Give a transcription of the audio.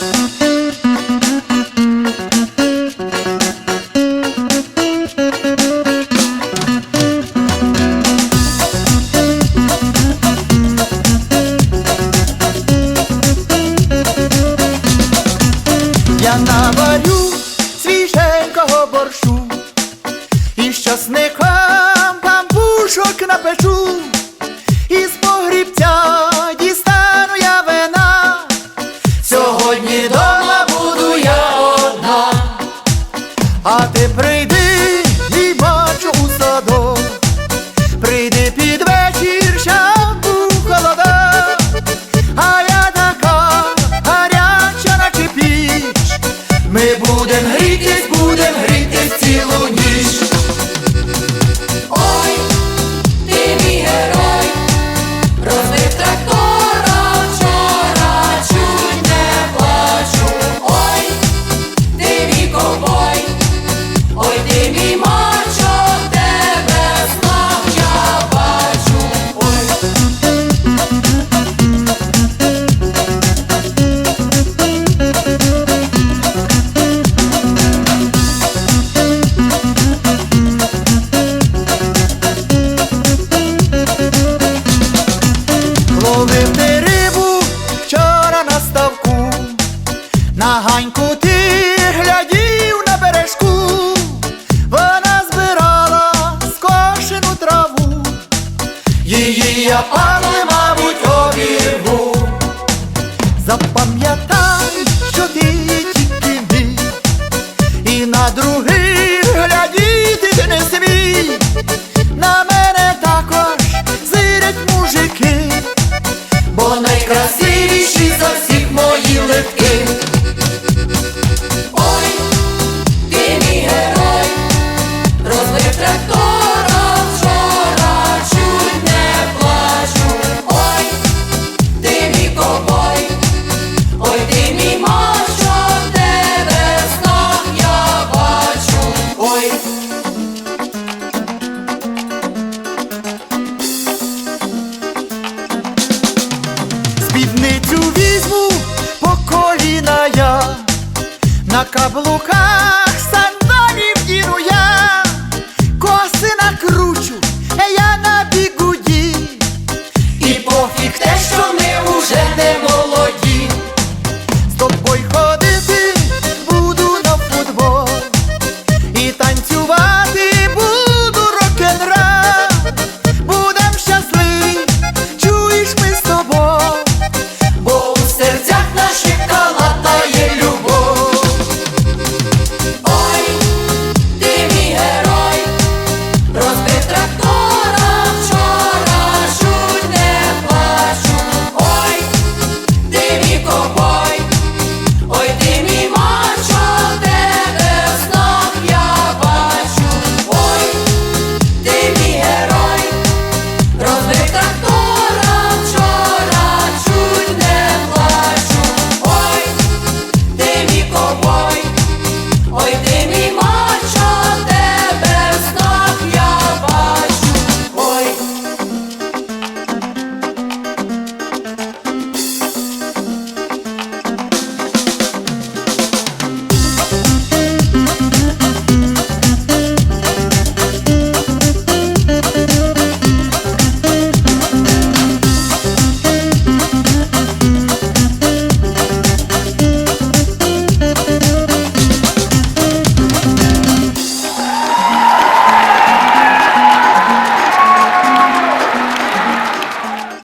Я наварю свіженького борщу і щасникам бамбушок напечу. А ти прийди і бачу у садок, прийди під вечір, щоб холода, а я така гаряча, наче піч, ми будем грітись all if they каблуках сандалів діну я, коси накручу.